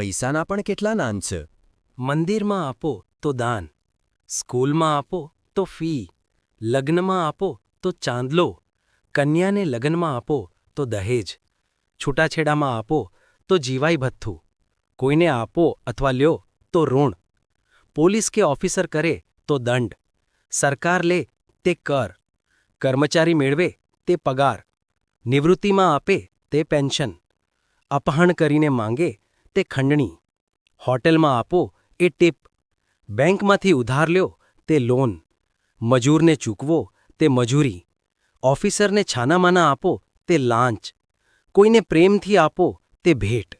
પૈસાના પણ કેટલા નાન છે? મંદિરમાં આપો તો દાન, સ્કૂલમાં આપો તો ફી, લગ્નમાં આપો તો ચાંદલો, કન્યાને લગ્નમાં આપો તો દહેજ, છૂટાછેડામાં આપો તો જીવાઈ ભથ્થું કોઈને આપો અથવા લ્યો તો ઋણ, પોલીસ કે ઓફિસર કરે તો દંડ, સરકાર લે તે કર, કર્મચારી મેળવે તે પગાર, નિવૃત્તિમાં આપે તે પેન્શન, અપહરણ કરીને માંગે તે ખંડણી. હોટેલમાં આપો એ ટીપ. બેંકમાંથી ઉધાર લ્યો તે લોન. મજૂરને ચૂકવો તે મજૂરી. ઓફિસરને છાનામાના આપો તે લાંચ. કોઈને પ્રેમથી આપો તે ભેટ.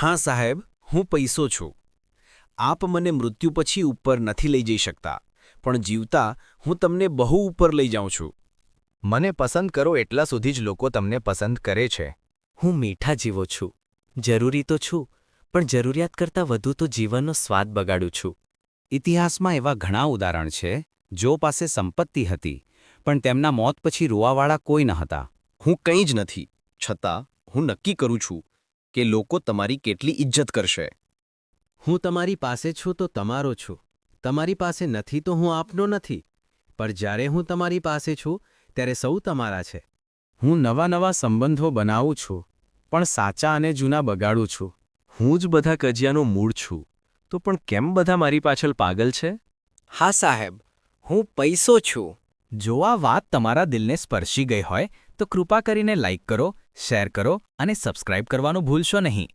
હા સાહેબ હું પૈસો છું. આપ મને મૃત્યુ પછી ઉપર નથી લઈ જઈ શકતા પણ જીવતા હું તમને બહુ ઉપર લઈ જાઉં છું. મને પસંદ કરો એટલા સુધી જ લોકો તમને પસંદ કરે છે. હું મીઠા જીવો છું. જરૂરી તો છું પણ જરૂરિયાત કરતાં વધુ તો જીવનનો સ્વાદ બગાડું છું. ઇતિહાસમાં એવા ઘણા ઉદાહરણ છે જો પાસે સંપત્તિ હતી પણ તેમના મોત પછી રોવાવાળા કોઈ ન હતા. હું કંઈ જ નથી છતાં હું નક્કી કરું છું કે લોકો તમારી કેટલી ઇજ્જત કરશે. હું તમારી પાસે છું તો તમારો છું. તમારી પાસે નથી તો હું આપનો નથી. પણ જ્યારે હું તમારી પાસે છું ત્યારે સૌ તમારા છે. હું નવા નવા સંબંધો બનાવું છું પણ સાચા અને જૂના બગાડું છું. હું જ બધા કજિયાનો મૂળ છું. તો પણ કેમ બધા મારી પાછળ પાગલ છે? હા સાહેબ હું પૈસો છું. જો આ વાત તમારા દિલને સ્પર્શી ગઈ હોય તો કૃપા કરીને લાઇક કરો શેર કરો અને સબસ્ક્રાઇબ કરવાનું ભૂલશો નહીં.